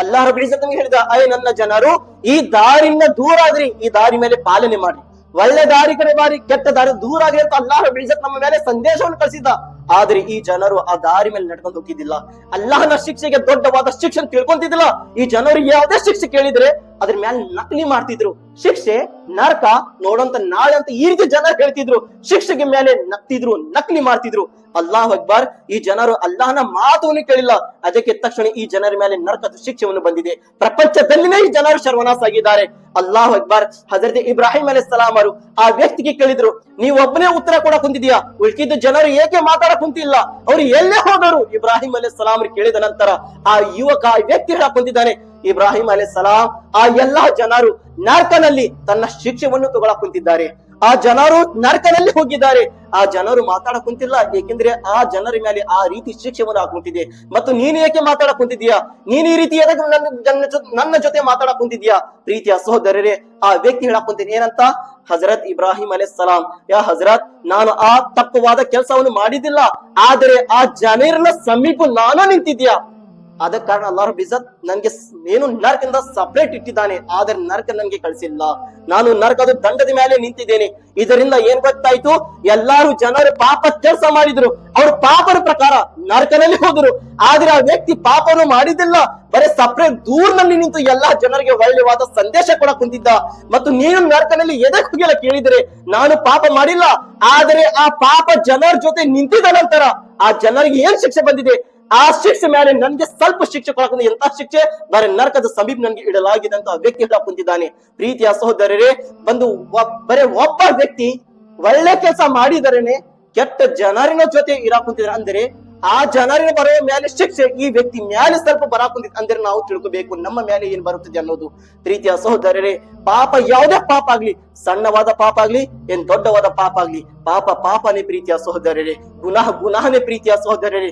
ಅಲ್ಲಾಹ್ ರಬಿ ಇಜ್ಜತ್ ಹೇಳಿದ, ಅಯ್ಯ ನನ್ನ ಜನರು, ಈ ದಾರಿಯಿಂದ ದೂರ ಆದ್ರಿ, ಈ ದಾರಿ ಮೇಲೆ ಪಾಲನೆ ಮಾಡಿ ಒಳ್ಳೆ ದಾರಿ ಕಡೆ ಬಾರಿ, ಕೆಟ್ಟ ದಾರಿ ದೂರ ಆಗಿ ಅಂತ ಅಲ್ಲಾಹ್ ರಬಿ ಇಜ್ಜತ್ ನಮ್ಮ ಮೇಲೆ ಸಂದೇಶವನ್ನು ಕಳಿಸಿದ್ದ. ಆದ್ರೆ ಈ ಜನರು ಆ ದಾರಿ ಮೇಲೆ ನಡ್ಕೊಂಡು ಹೋಗಿದ್ದಿಲ್ಲ ಅಲ್ಲಾಹನ ಶಿಕ್ಷೆಗೆ ದೊಡ್ಡವಾದ ಶಿಕ್ಷೆ ತಿಳ್ಕೊಂತಿದ್ದಿಲ್ಲ. ಈ ಜನರು ಯಾವುದೇ ಶಿಕ್ಷೆ ಕೇಳಿದ್ರೆ ಅದ್ರ ಮೇಲೆ ನಕಲಿ ಮಾಡ್ತಿದ್ರು. ಶಿಕ್ಷೆ, ನರಕ, ನೋಡಂತ ನಾಳೆ ಅಂತ ಈ ರೀತಿ ಜನ ಹೇಳ್ತಿದ್ರು. ಶಿಕ್ಷೆಗೆ ಮೇಲೆ ನಕ್ತಿದ್ರು ನಕಲಿ ಮಾಡ್ತಿದ್ರು. ಅಲ್ಲಾಹ್ ಅಕ್ಬರ್, ಈ ಜನರು ಅಲ್ಲಾಹನ ಮಾತನ್ನು ಕೇಳಿಲ್ಲ. ಅದಕ್ಕೆ ತಕ್ಷಣ ಈ ಜನರ ಮೇಲೆ ನರಕದ ಶಿಕ್ಷೆಯನ್ನು ಬಂದಿದೆ. ಪ್ರಪಂಚದಲ್ಲಿನೇ ಈ ಜನರು ಸರ್ವನಾಶ ಆಗಿದ್ದಾರೆ. ಅಲ್ಲಾಹ್ ಅಕ್ಬರ್, ಹಜರತ್ ಇಬ್ರಾಹಿಂ ಅಲೈ ಸಲಾಮರು ಆ ವ್ಯಕ್ತಿಗೆ ಕೇಳಿದ್ರು, ನೀವು ಒಬ್ಬನೇ ಉತ್ತರ ಕೂಡ ಕುಂತಿದ್ಯಾ ಉಳ್ಕಿದ್ದ ಜನರು ಏಕೆ ಮಾತಾಡ ಕುಂತಿಲ್ಲ? ಅವ್ರು ಎಲ್ಲೇ ಹೋದರು? ಇಬ್ರಾಹಿಂ ಅಲಿ ಸಲಾಮರು ಕೇಳಿದ ನಂತರ ಆ ಯುವಕ ಆ ವ್ಯಕ್ತಿ ಹೇಳ ಕುಂತಿದ್ದಾನೆ ಇಬ್ರಾಹಿಂ ಅಲೆ ಆ ಎಲ್ಲಾ ಜನರು ನರ್ಕನಲ್ಲಿ ತನ್ನ ಶಿಕ್ಷೆಯನ್ನು ತಗೊಳಕ್ ಕುಂತಿದ್ದಾರೆ. ಆ ಜನರು ನರ್ಕನಲ್ಲಿ ಹೋಗಿದ್ದಾರೆ. ಆ ಜನರು ಮಾತಾಡಕ್ ಕುಂತಿಲ್ಲ, ಏಕೆಂದ್ರೆ ಆ ಜನರ ಮೇಲೆ ಆ ರೀತಿ ಶಿಕ್ಷೆಯನ್ನು ಹಾಕುಂತಿದೆ ಮತ್ತು ನೀನು ಏಕೆ ಮಾತಾಡಕ್ ಕುಂತಿದ್ಯಾ ನೀನ್ ಈ ರೀತಿ ನನ್ನ ಜೊತೆ ಮಾತಾಡಕ್ ಕುಂತಿದ್ಯಾ ಪ್ರೀತಿಯ ಸಹೋದರರೇ, ಆ ವ್ಯಕ್ತಿ ಹೇಳಕ್ ಕುಂತೀನಿ ಏನಂತ? ಹಜರತ್ ಇಬ್ರಾಹಿಂ ಅಲೆ ಸಲಾಂ, ಯಾ ಹಜರತ್, ನಾನು ಆ ತಪ್ಪವಾದ ಕೆಲಸವನ್ನು ಮಾಡಿದ್ದಿಲ್ಲ, ಆದರೆ ಆ ಜನರನ್ನ ಸಮೀಪ ನಾನು ನಿಂತಿದ್ಯಾ ಆದ ಕಾರಣ ಅಲ್ಲಾರ ಬಿಜತ್ ನನಗೆ ಏನು ನರಕದಿಂದ ಸಪರೇಟ್ ಇಟ್ಟಿದ್ದಾನೆ. ಆದ್ರೆ ನರ್ಕ ನನ್ಗೆ ಕಳಿಸಿಲ್ಲ. ನಾನು ನರ್ಕದ ದಂಡದ ಮೇಲೆ ನಿಂತಿದ್ದೇನೆ. ಇದರಿಂದ ಏನ್ ಗೊತ್ತಾಯ್ತು? ಎಲ್ಲಾರು ಜನರು ಪಾಪ ಕೆಲಸ ಮಾಡಿದ್ರು. ಅವ್ರು ಪಾಪದ ಪ್ರಕಾರ ನರ್ಕನಲ್ಲಿ ಹೋದ್ರು. ಆದ್ರೆ ಆ ವ್ಯಕ್ತಿ ಪಾಪನು ಮಾಡಿದ್ದಿಲ್ಲ. ಬರೀ ಸಪರೇಟ್ ದೂರ್ನಲ್ಲಿ ನಿಂತು ಎಲ್ಲಾ ಜನರಿಗೆ ಒಳ್ಳೆಯವಾದ ಸಂದೇಶ ಕೊಡ ಕುಂತಿದ್ದ ಮತ್ತು ನೀನು ನರ್ಕನಲ್ಲಿ ಎದಕ್ ಹೋಗಿಲ್ಲ ಕೇಳಿದರೆ? ನಾನು ಪಾಪ ಮಾಡಿಲ್ಲ. ಆದರೆ ಆ ಪಾಪ ಜನರ ಜೊತೆ ನಿಂತಿದ ನಂತರ ಆ ಜನರಿಗೆ ಏನ್ ಶಿಕ್ಷೆ ಬಂದಿದೆ? ಆ ಶಿಕ್ಷೆ ಮೇಲೆ ನನ್ಗೆ ಸ್ವಲ್ಪ ಶಿಕ್ಷೆ ಕೊಡಕೊಂಡು ಎಂತ ಶಿಕ್ಷೆ? ಬರ ನರಕದ ಸಮೀಪ ನನ್ಗೆ ಇಡಲಾಗಿದೆ ಅಂತ ವ್ಯಕ್ತಿ ಹೇಳ ಕುಂತಿದ್ದಾನೆ. ಪ್ರೀತಿಯ ಸಹೋದರರೇ, ಬಂದು ಬರೇ ಬರೀ ಒಬ್ಬ ವ್ಯಕ್ತಿ ಒಳ್ಳೆ ಕೆಲಸ ಮಾಡಿದರೇನೆ ಕೆಟ್ಟ ಜನರಿನ ಜೊತೆ ಇರಾಕ್ ಕುಂತಿದ್ದಾರೆ ಅಂದ್ರೆ ಆ ಜನರಿನ ಬರೋ ಮೇಲೆ ಶಿಕ್ಷೆ, ಈ ವ್ಯಕ್ತಿ ಮೇಲೆ ಸ್ವಲ್ಪ ಬರಾಕ್ ಕುಂತಿದ್, ಅಂದ್ರೆ ನಾವು ತಿಳ್ಕೋಬೇಕು ನಮ್ಮ ಮೇಲೆ ಏನ್ ಬರುತ್ತದೆ ಅನ್ನೋದು. ಪ್ರೀತಿಯ ಸಹೋದರರೇ, ಪಾಪ ಯಾವುದೇ ಪಾಪ ಆಗ್ಲಿ, ಸಣ್ಣವಾದ ಪಾಪ ಆಗ್ಲಿ, ಏನ್ ದೊಡ್ಡವಾದ ಪಾಪ ಆಗ್ಲಿ, ಪಾಪ ಪಾಪನೇ ಪ್ರೀತಿಯ ಸಹೋದರರೇ ಗುನಾಹ ಗುನಾಹನೇ ಪ್ರೀತಿಯ ಸಹೋದರರೇ.